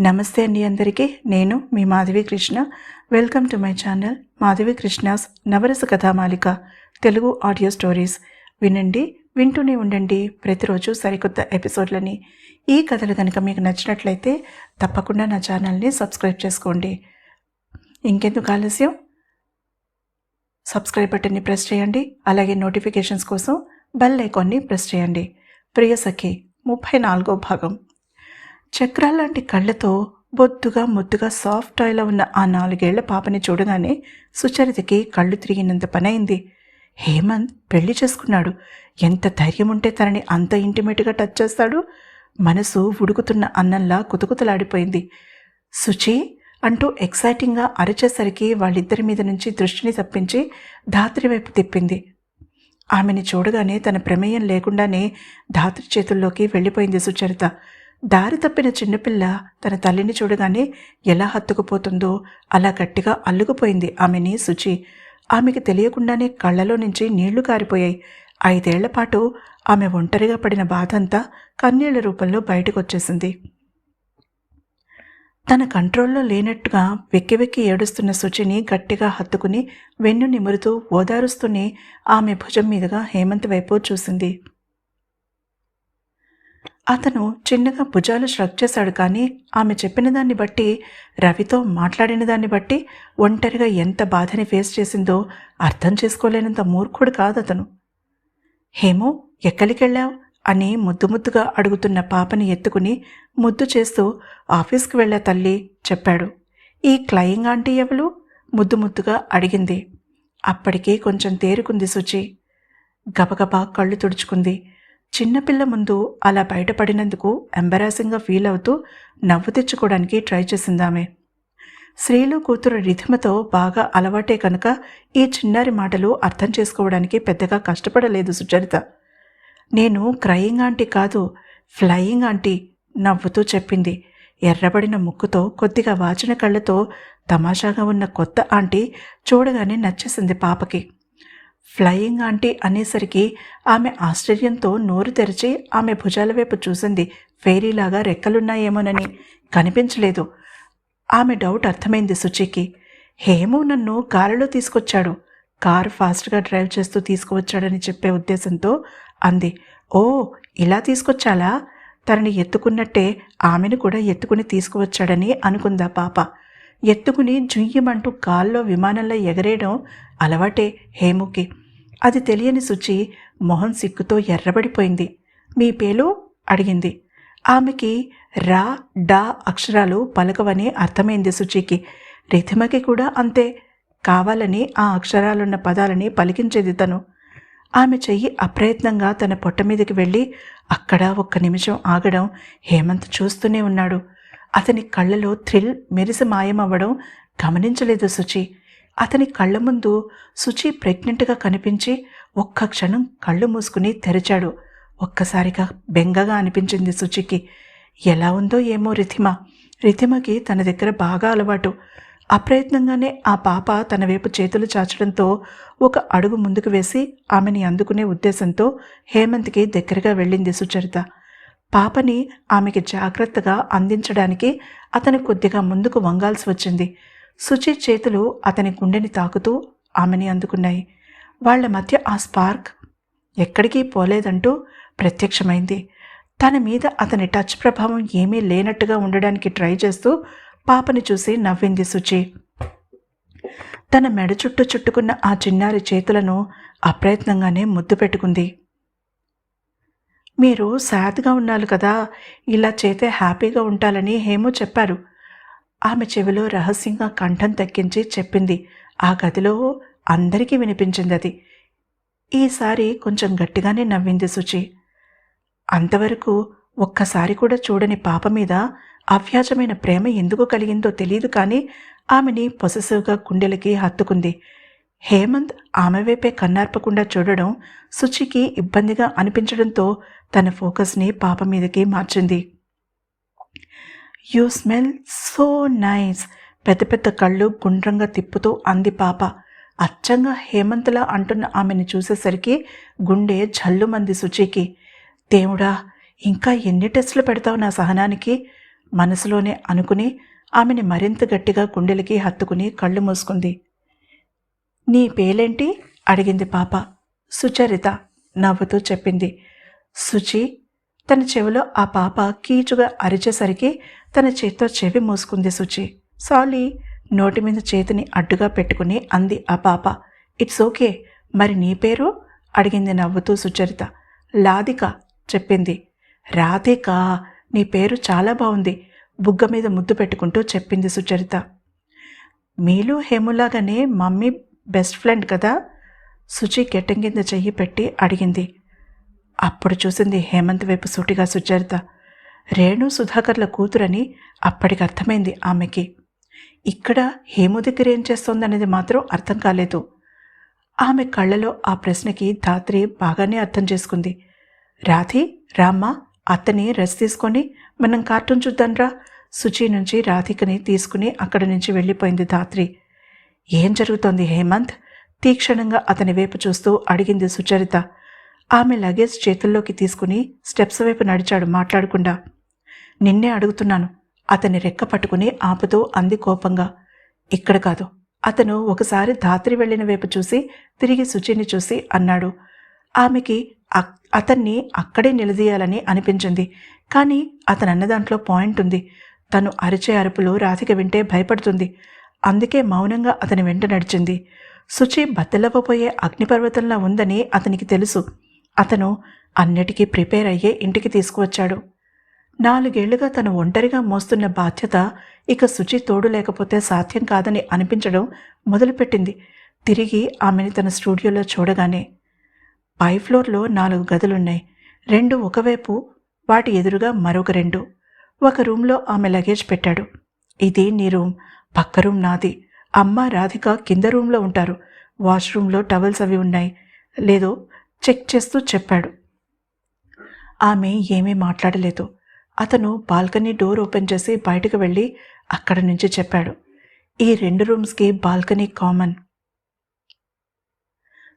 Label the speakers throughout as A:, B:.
A: నమస్తే అండి అందరికీ. నేను మీ Madhavi Krishna. Welcome to my channel Madhavi Krishna's Navarasa Kathamalika Telugu audio stories వినండి వింటూనే ఉండండి. ప్రతిరోజు సరికొత్త ఎపిసోడ్లని ఈ కథలు కనుక మీకు నచ్చినట్లయితే తప్పకుండా నా ఛానల్ని సబ్స్క్రైబ్ చేసుకోండి. ఇంకెందుకు ఆలస్యం? సబ్స్క్రైబ్ బటన్ని ప్రెస్ చేయండి. అలాగే నోటిఫికేషన్స్ కోసం బెల్ ఐకాన్ని ప్రెస్ చేయండి. ప్రియ సఖి ముప్పై నాలుగో భాగం. చక్రాల్లాంటి కళ్ళతో బొద్దుగా ముద్దుగా సాఫ్ట్ ఆయిలో ఉన్న ఆ నాలుగేళ్ళ పాపని చూడగానే సుచరితకి కళ్ళు తిరిగినంత పనైంది. హేమంత్ పెళ్ళి చేసుకున్నాడు. ఎంత ధైర్యం ఉంటే తనని అంత ఇంటిమేట్గా టచ్ చేస్తాడు. మనసు ఉడుకుతున్న అన్నంలా కుతుకుతలాడిపోయింది. సుచి అంటూ ఎక్సైటింగ్గా అరిచేసరికి వాళ్ళిద్దరి మీద నుంచి దృష్టిని తప్పించి ధాత్రి వైపు తిప్పింది. ఆమెని చూడగానే తన ప్రమేయం లేకుండానే ధాత్రి చేతుల్లోకి వెళ్ళిపోయింది సుచరిత. దారి తప్పిన చిన్నపిల్ల తన తల్లిని చూడగానే ఎలా హత్తుకుపోతుందో అలా గట్టిగా అల్లుకుపోయింది ఆమెని శుచి ఆమెకి తెలియకుండానే కళ్ళలో నుంచి నీళ్ళు కారిపోయాయి ఐదేళ్ళ పాటు ఆమె ఒంటరిగా పడిన బాధంతా కన్నీళ్ళ రూపంలో బయటకొచ్చేసింది. తన కంట్రోల్లో లేనట్టుగా వెక్కి వెక్కి ఏడుస్తున్న శుచిని గట్టిగా హత్తుకుని వెన్ను నిమురుతూ ఓదారుస్తూనే ఆమె భుజం మీదుగా హేమంత్ వైపు చూసింది. అతను చిన్నగా భుజాలు ష్రగ్ చేశాడు కానీ ఆమె చెప్పిన దాన్ని బట్టి రవితో మాట్లాడిన దాన్ని బట్టి ఒంటరిగా ఎంత బాధని ఫేస్ చేసిందో అర్థం చేసుకోలేనంత మూర్ఖుడు కాదు అతను హేమో ఎక్కడికెళ్ళావు? అని ముద్దు ముద్దుగా అడుగుతున్న పాపని ఎత్తుకుని ముద్దు చేస్తూ ఆఫీస్కి వెళ్ళా తల్లి చెప్పాడు. ఈ క్లయింగ్ ఆంటీ ఎవలు? ముద్దు ముద్దుగా అడిగింది. అప్పటికే కొంచెం తేరుకుంది శుచి గబగబా కళ్ళు తుడుచుకుంది. చిన్నపిల్ల ముందు అలా బయటపడినందుకు ఎంబరాసింగ్గా ఫీల్ అవుతూ నవ్వు తెచ్చుకోవడానికి ట్రై చేసిందామె. స్త్రీలు కూతురు రిథమతో బాగా అలవాటే కనుక ఈ చిన్నారి మాటలు అర్థం చేసుకోవడానికి పెద్దగా కష్టపడలేదు సుచరిత. నేను క్రయింగ్ ఆంటీ కాదు ఫ్లయింగ్ ఆంటీ నవ్వుతూ చెప్పింది. ఎర్రబడిన ముక్కుతో కొద్దిగా వాచిన కళ్ళతో తమాషాగా ఉన్న కొత్త ఆంటీ చూడగానే నచ్చేసింది పాపకి. ఫ్లయింగ్ ఆంటీ అనేసరికి ఆమె ఆశ్చర్యంతో నోరు తెరిచి ఆమె భుజాల వైపు చూసింది. ఫెయిరీలాగా రెక్కలున్నాయేమోనని కనిపించలేదు. ఆమె డౌట్ అర్థమైంది సుచికి. హేమో నన్ను కారులో తీసుకొచ్చాడు. కారు ఫాస్ట్గా డ్రైవ్ చేస్తూ తీసుకువచ్చాడని చెప్పే ఉద్దేశంతో అంది. ఓ ఇలా తీసుకొచ్చాలా? తనని ఎత్తుకున్నట్టే ఆమెను కూడా ఎత్తుకుని తీసుకువచ్చాడని అనుకుందా పాప. ఎత్తుకుని జుయ్యమంటూ గాల్లో విమానంలో ఎగరేయడం అలవాటే హేముకి. అది తెలియని శుచి మొహం సిగ్గుతో ఎర్రబడిపోయింది. మీ పేలు? అడిగింది. ఆమెకి రా డా అక్షరాలు పలకవని అర్థమైంది శుచికి రిథిమకి కూడా అంతే. కావాలని ఆ అక్షరాలున్న పదాలని పలికించేది తను. ఆమె చెయ్యి అప్రయత్నంగా తన పొట్ట మీదకి వెళ్ళి అక్కడ ఒక్క నిమిషం ఆగడం హేమంత్ చూస్తూనే ఉన్నాడు. అతని కళ్ళలో థ్రిల్ మెరిసి మాయమవ్వడం గమనించలేదు శుచి అతని కళ్ళ ముందు శుచి ప్రెగ్నెంట్గా కనిపించి ఒక్క క్షణం కళ్ళు మూసుకుని తెరిచాడు. ఒక్కసారిగా బెంగగా అనిపించింది శుచికి ఎలా ఉందో ఏమో రిథిమ రిథిమకి తన దగ్గర బాగా అలవాటు. అప్రయత్నంగానే ఆ పాప తన వైపు చేతులు చాచడంతో ఒక అడుగు ముందుకు వేసి ఆమెని అందుకునే ఉద్దేశంతో హేమంత్కి దగ్గరగా వెళ్ళింది సుచరిత. పాపని ఆమెకి జాగ్రత్తగా అందించడానికి అతను కొద్దిగా ముందుకు వంగాల్సి వచ్చింది. సుచి చేతులు అతని గుండెని తాకుతూ ఆమెని అందుకున్నాయి. వాళ్ళ మధ్య ఆ స్పార్క్ ఎక్కడికి పోలేదంటూ ప్రత్యక్షమైంది. తన మీద అతని టచ్ ప్రభావం ఏమీ లేనట్టుగా ఉండడానికి ట్రై చేస్తూ పాపని చూసి నవ్వింది సుచి. తన మెడ చుట్టూ చుట్టుకున్న ఆ చిన్నారి చేతులను అప్రయత్నంగానే ముద్దు పెట్టుకుంది. మీరు సాద్గా ఉన్నారు కదా. ఇలా చేతే హ్యాపీగా ఉంటాలని హేమో చెప్పారు. ఆమె చెవిలో రహస్యంగా కంఠం తగ్గించి చెప్పింది. ఆ గదిలో అందరికీ వినిపించింది అది. ఈసారి కొంచెం గట్టిగానే నవ్వింది శుచి అంతవరకు ఒక్కసారి కూడా చూడని పాప మీద అవ్యాజమైన ప్రేమ ఎందుకు కలిగిందో తెలియదు కానీ ఆమెని పొసెసివ్గా గుండెలకి హత్తుకుంది. హేమంత్ ఆమె వైపే కన్నార్పకుండా చూడడం శుచికి ఇబ్బందిగా అనిపించడంతో తన ఫోకస్ని పాప మీదకి మార్చింది. యూ స్మెల్ సో నైస్ పెద్ద పెద్ద కళ్ళు గుండ్రంగా తిప్పుతూ అంది పాప. అచ్చంగా హేమంత్లా అంటున్న ఆమెను చూసేసరికి గుండె జల్లుమంది శుచికి దేవుడా ఇంకా ఎన్ని టెస్టులు పెడతావు నా సహనానికి? మనసులోనే అనుకుని ఆమెని మరింత గట్టిగా గుండెలకి హత్తుకుని కళ్ళు మూసుకుంది. నీ పేలేంటి? అడిగింది పాప. సుచరిత నవ్వుతూ చెప్పింది. సుచి తన చెవిలో ఆ పాప కీచుగా అరిచేసరికి తన చేత్తో చెవి మూసుకుంది సుచి. సాలీ నోటి మీద చేతిని అడ్డుగా పెట్టుకుని అంది ఆ పాప. It's okay. మరి నీ పేరు? అడిగింది నవ్వుతూ సుచరిత. లాదిక చెప్పింది. రాధిక నీ పేరు చాలా బాగుంది బుగ్గ మీద ముద్దు పెట్టుకుంటూ చెప్పింది సుచరిత. మీలు హేములాగానే మమ్మీ బెస్ట్ ఫ్రెండ్ కదా? సుచి కెట్టం కింద చెయ్యి పెట్టి అడిగింది. అప్పుడు చూసింది హేమంత్ వైపు సూటిగా సుచరిత. రేణు సుధాకర్ల కూతురని అప్పటికి అర్థమైంది ఆమెకి. ఇక్కడ హేము దగ్గర ఏం చేస్తోందనేది మాత్రం అర్థం కాలేదు. ఆమె కళ్ళలో ఆ ప్రశ్నకి ధాత్రి బాగానే అర్థం చేసుకుంది. రాధి రామ్మ అతని రెస్ట్ తీసుకొని మనం కార్టూన్ చూద్దాంరా. సుచి నుంచి రాధికని తీసుకుని అక్కడి నుంచి వెళ్ళిపోయింది ధాత్రి. ఏం జరుగుతోంది హేమంత్? తీక్షణంగా అతని వైపు చూస్తూ అడిగింది సుచరిత. ఆమె లగేజ్ చేతుల్లోకి తీసుకుని స్టెప్స్ వైపు నడిచాడు మాట్లాడకుండా. నిన్నే అడుగుతున్నాను. అతని రెక్క పట్టుకుని ఆపుతూ అంది కోపంగా. ఇక్కడ కాదు. అతను ఒకసారి ధాత్రి వెళ్ళిన వైపు చూసి తిరిగి శుచిని చూసి అన్నాడు. ఆమెకి అతన్ని అక్కడే నిలదీయాలని అనిపించింది. కానీ అతనన్న దాంట్లో పాయింట్ ఉంది. తను అరిచే అరుపులు రాధిక వింటే భయపడుతుంది. అందుకే మౌనంగా అతని వెంట నడిచింది. శుచి బద్దలవ్వబోయే అగ్నిపర్వతంలా ఉందని అతనికి తెలుసు. అతను అన్నిటికీ ప్రిపేర్ అయ్యే ఇంటికి తీసుకువచ్చాడు. నాలుగేళ్ళుగా తను ఒంటరిగా మోస్తున్న బాధ్యత ఇక శుచి తోడు లేకపోతే సాధ్యం కాదని అనిపించడం మొదలుపెట్టింది. తిరిగి ఆమెని తన స్టూడియోలో చూడగానే పై ఫ్లోర్లో నాలుగు గదులున్నాయి. రెండు ఒకవైపు వాటి ఎదురుగా మరొక రెండు. ఒక రూమ్లో ఆమె లగేజ్ పెట్టాడు. ఇది నీ రూమ్. పక్క రూమ్ నాది. అమ్మ రాధిక కింద రూమ్లో ఉంటారు. వాష్రూమ్లో టవల్స్ అవి ఉన్నాయి. లేదో చెక్ చేస్తూ చెప్పాడు. ఆమె ఏమీ మాట్లాడలేదు. అతను బాల్కనీ డోర్ ఓపెన్ చేసి బయటకు వెళ్ళి అక్కడి నుంచి చెప్పాడు. ఈ రెండు రూమ్స్కి బాల్కనీ కామన్.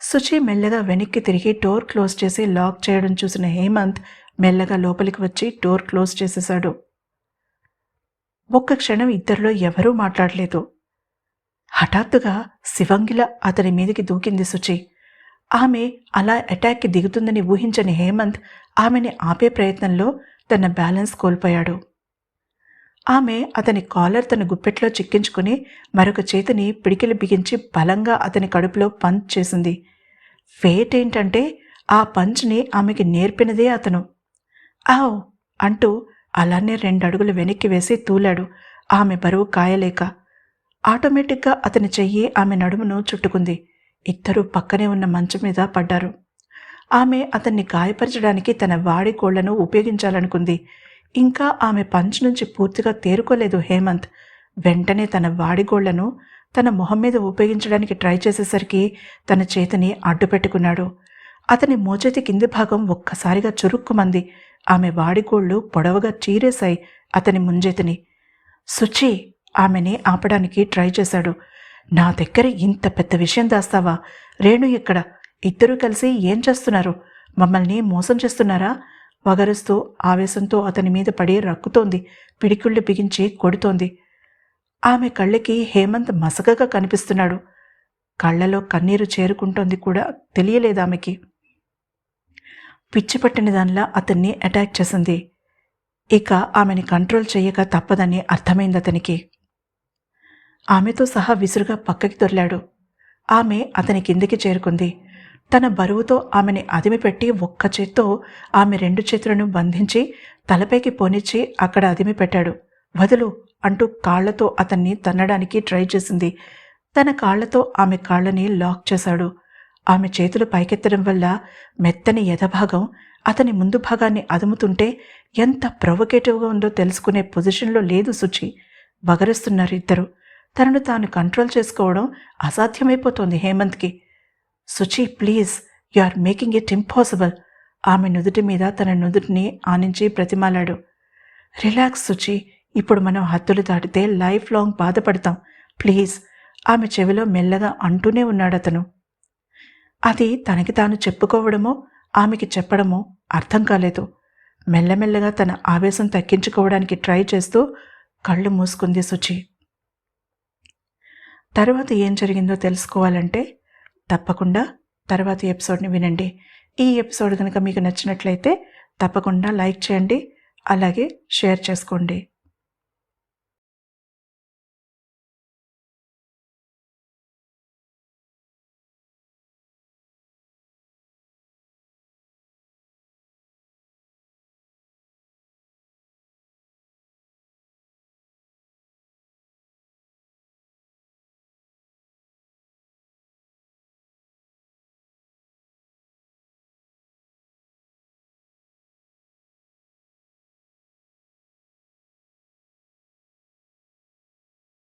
A: సుచి మెల్లగా వెనక్కి తిరిగి డోర్ క్లోజ్ చేసి లాక్ చేయడం చూసిన హేమంత్ మెల్లగా లోపలికి వచ్చి డోర్ క్లోజ్ చేసేశాడు. ఒక్క క్షణం ఇద్దరిలో ఎవరూ మాట్లాడలేదు. హఠాత్తుగా శివంగిల అతని మీదకి దూకింది సుచి. ఆమె అలా అటాక్కి దిగుతుందని ఊహించని హేమంత్ ఆమెని ఆపే ప్రయత్నంలో తన బ్యాలెన్స్ కోల్పోయాడు. ఆమె అతని కాలర్ తన గుప్పెట్లో చిక్కించుకుని మరొక చేతిని పిడికిలి బిగించి బలంగా అతని కడుపులో పంచ్ చేసింది. ఫేట్ ఏంటంటే ఆ పంచ్ని ఆమెకి నేర్పినదే అతను. ఆవ్ అంటూ అలానే రెండు అడుగులు వెనక్కి వేసి తూలాడు. ఆమె బరువు కాయలేక ఆటోమేటిక్గా అతని చెయ్యి ఆమె నడుమును చుట్టుకుంది. ఇద్దరూ పక్కనే ఉన్న మంచం మీద పడ్డారు. ఆమె అతన్ని గాయపరచడానికి తన వాడి కోళ్ళను ఉపయోగించాలనుకుంది. ఇంకా ఆమె పంచ్ నుంచి పూర్తిగా తేరుకోలేదు హేమంత్. వెంటనే తన వాడిగోళ్ళను తన మొహం మీద ఉపయోగించడానికి ట్రై చేసేసరికి తన చేతిని అడ్డుపెట్టుకున్నాడు. అతని మోచేతి కింది భాగం ఒక్కసారిగా చురుక్కుమంది. ఆమె వాడిగోళ్ళు పొడవుగా చీరేశాయి అతని ముంజేతిని సుచి ఆమెని ఆపడానికి ట్రై చేశాడు. నా దగ్గర ఇంత పెద్ద విషయం దాస్తావా? రేణు ఇక్కడ. ఇద్దరూ కలిసి ఏం చేస్తున్నారు? మమ్మల్ని మోసం చేస్తున్నారా? వగరుస్తూ ఆవేశంతో అతని మీద పడి రక్కుతోంది. పిడికిళ్ళు బిగించి కొడుతోంది. ఆమె కళ్ళకి హేమంత్ మసకగా కనిపిస్తున్నాడు. కళ్ళలో కన్నీరు చేరుకుంటోంది కూడా తెలియలేదు ఆమెకి. పిచ్చిపట్టిన దానిలా అతన్ని అటాక్ చేసింది. ఇక ఆమెని కంట్రోల్ చేయక తప్పదని అర్థమైంది అతనికి. ఆమెతో సహా విసురుగా పక్కకి దొర్లాడు. ఆమె అతని కిందికి చేరుకుంది. తన బరువుతో ఆమెని అదిమిపెట్టి ఒక్క చేత్తో ఆమె రెండు చేతులను బంధించి తలపైకి పోనిచ్చి అక్కడ అదిమి పెట్టాడు వదులు అంటూ కాళ్ళతో అతన్ని తన్నడానికి ట్రై చేసింది. తన కాళ్ళతో ఆమె కాళ్ళని లాక్ చేశాడు. ఆమె చేతులు పైకెత్తడం వల్ల మెత్తని ఎదభాగం అతని ముందు భాగాన్ని అదుముతుంటే ఎంత ప్రొవకేటివ్గా ఉందో తెలుసుకునే పొజిషన్లో లేదు సుచి. బగరుస్తున్నారు ఇద్దరు. తనను తాను కంట్రోల్ చేసుకోవడం అసాధ్యమైపోతోంది హేమంత్కి. Suchi please you are making it impossible. ఆమె నుదుటి మీద తన నుదుటిని ఆనించి ప్రతిమాలాడు. రిలాక్స్ సుచి. ఇప్పుడు మనం హద్దులు దాటితే లైఫ్ లాంగ్ బాధపడతాం. ప్లీజ్ ఆమె చెవిలో మెల్లగా అంటూనే ఉన్నాడు అతను. అది తనకి తాను చెప్పుకోవడమో ఆమెకి చెప్పడమో అర్థం కాలేదు. మెల్లమెల్లగా తన ఆవేశం తగ్గించుకోవడానికి ట్రై చేస్తూ కళ్ళు మూసుకుంది సుచి. తర్వాత ఏం జరిగిందో తెలుసుకోవాలంటే తప్పకుండా తర్వాత ఎపిసోడ్ని వినండి. ఈ ఎపిసోడ్ కనుక మీకు నచ్చినట్లయితే తప్పకుండా లైక్ చేయండి అలాగే షేర్ చేసుకోండి.